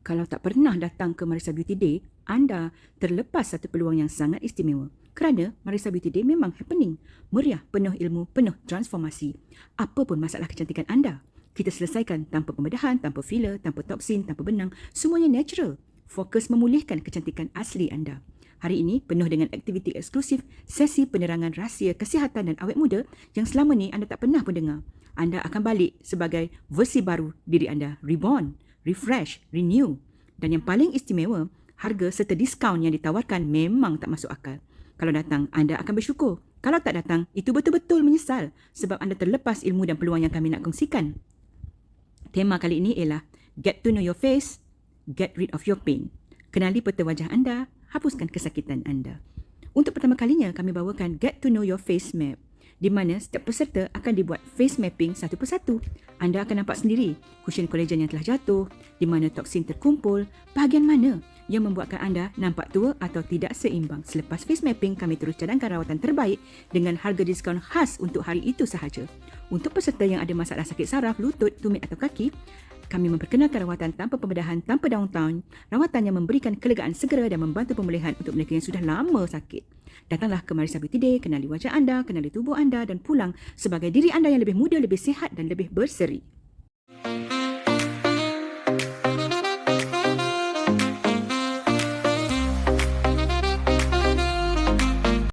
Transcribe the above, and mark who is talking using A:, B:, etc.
A: Kalau tak pernah datang ke Marisa Beauty Day, anda terlepas satu peluang yang sangat istimewa. Kerana Marisa Beauty Day memang happening. Meriah, penuh ilmu, penuh transformasi. Apa pun masalah kecantikan anda, kita selesaikan tanpa pembedahan, tanpa filler, tanpa toksin, tanpa benang. Semuanya natural. Fokus memulihkan kecantikan asli anda. Hari ini penuh dengan aktiviti eksklusif, sesi penerangan rahsia kesihatan dan awet muda yang selama ni anda tak pernah pun dengar. Anda akan balik sebagai versi baru diri anda, reborn refresh, renew. Dan yang paling istimewa, harga serta diskaun yang ditawarkan memang tak masuk akal. Kalau datang, anda akan bersyukur. Kalau tak datang, itu betul-betul menyesal sebab anda terlepas ilmu dan peluang yang kami nak kongsikan. Tema kali ini ialah Get to know your face, get rid of your pain. Kenali peta wajah anda, hapuskan kesakitan anda. Untuk pertama kalinya, kami bawakan Get to know your face map di mana setiap peserta akan dibuat face mapping satu persatu. Anda akan nampak sendiri cushion collagen yang telah jatuh, di mana toksin terkumpul, bahagian mana yang membuatkan anda nampak tua atau tidak seimbang. Selepas face mapping, kami terus cadangkan rawatan terbaik dengan harga diskaun khas untuk hari itu sahaja. Untuk peserta yang ada masalah sakit saraf, lutut, tumit atau kaki, kami memperkenalkan rawatan tanpa pembedahan, tanpa downtime, rawatan yang memberikan kelegaan segera dan membantu pemulihan untuk mereka yang sudah lama sakit. Datanglah ke Marisa Beauty Day, kenali wajah anda, kenali tubuh anda dan pulang sebagai diri anda yang lebih muda, lebih sihat dan lebih berseri.